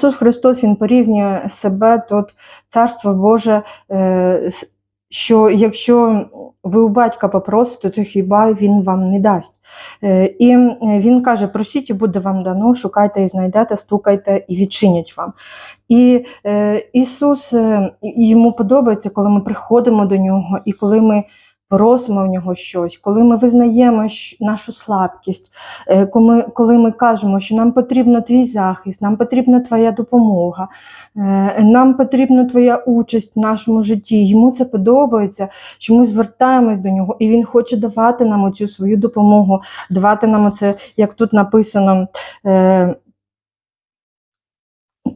Ісус Христос Він порівнює себе тут, Царство Боже, е, що якщо ви у батька попросите, то хіба він вам не дасть. Е, І він каже: просіть, і буде вам дано, шукайте і знайдете, стукайте і відчинять вам. І е, Ісус йому подобається, коли ми приходимо до нього, і коли ми просимо в нього щось, коли ми визнаємо нашу слабкість, е, коли, ми кажемо, що нам потрібно твій захист, нам потрібна твоя допомога, е, нам потрібна твоя участь в нашому житті. Йому це подобається, що ми звертаємось до нього, і він хоче давати нам оцю свою допомогу, давати нам оце, як тут написано.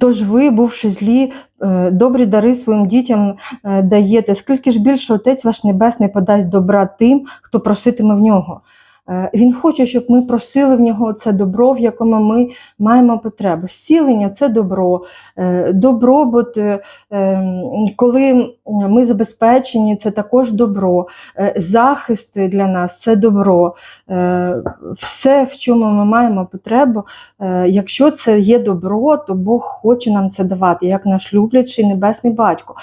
Тож ви, бувши злі, е, добрі дари своїм дітям е, даєте, скільки ж більше Отець ваш Небесний подасть добра тим, хто проситиме в нього. Е, Він хоче, щоб ми просили в нього це добро, в якому ми маємо потребу. Зцілення це добро, е, добробут, е, коли ми забезпечені, це також добро, захист для нас це добро. Все, в чому ми маємо потребу, Якщо це є добро, то Бог хоче нам це давати, як наш люблячий небесний батько.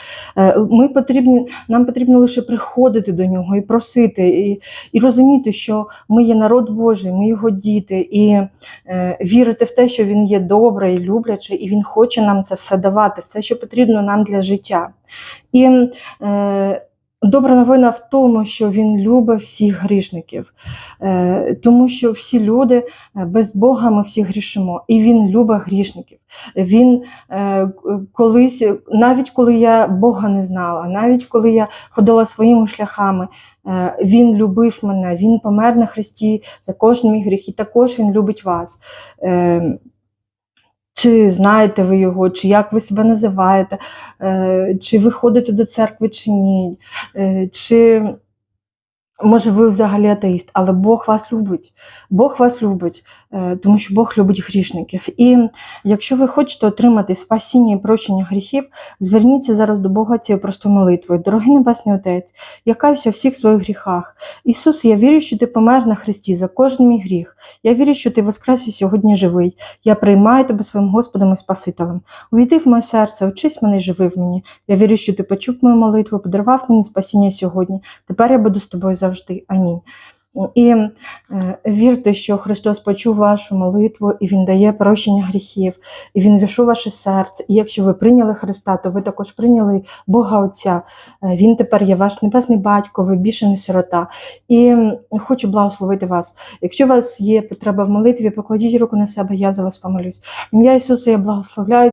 Ми потрібні, нам потрібно лише приходити до нього і просити, і, і розуміти, що ми є народ Божий, ми його діти, і е, вірити в те, що він є добрий, люблячий, і він хоче нам це все давати, все, що потрібно нам для життя. І е, добра новина в тому, що він любить всіх грішників, е, тому що всі люди е, без Бога ми всі грішимо, і Він любить грішників. Він е, колись, навіть коли я Бога не знала, навіть коли я ходила своїми шляхами, Він любив мене, Він помер на Христі за кожен мій гріх, і також Він любить вас. Чи знаєте ви його, чи як ви себе називаєте, е, чи ви ходите до церкви, чи ні, е, чи може ви взагалі атеїст, але Бог вас любить. Бог вас любить, е, тому що Бог любить грішників. І якщо ви хочете отримати спасіння і прощення гріхів, зверніться зараз до Бога цією простою молитвою. Дорогий Небесний Отець, я каюся у всіх своїх гріхах. Ісус, я вірю, що ти помер на Христі за кожен мій гріх. Я вірю, що ти воскрес і сьогодні живий. Я приймаю тебе своїм Господом і Спасителем. Увійди в моє серце, очись мене і живи в мені. Я вірю, що ти почув мою молитву, подарував мені спасіння сьогодні. Тепер я буду з тобою завжди. Амінь. І е, вірте, що Христос почув вашу молитву, і Він дає прощення гріхів, і Він війшов ваше серце. І якщо ви прийняли Христа, то ви також прийняли Бога Отця. Е, Він тепер є ваш небесний батько, ви більше не сирота. І хочу благословити вас. Якщо у вас є потреба в молитві, покладіть руку на себе, я за вас помолюсь. Ім'я Ісуса я благословляю.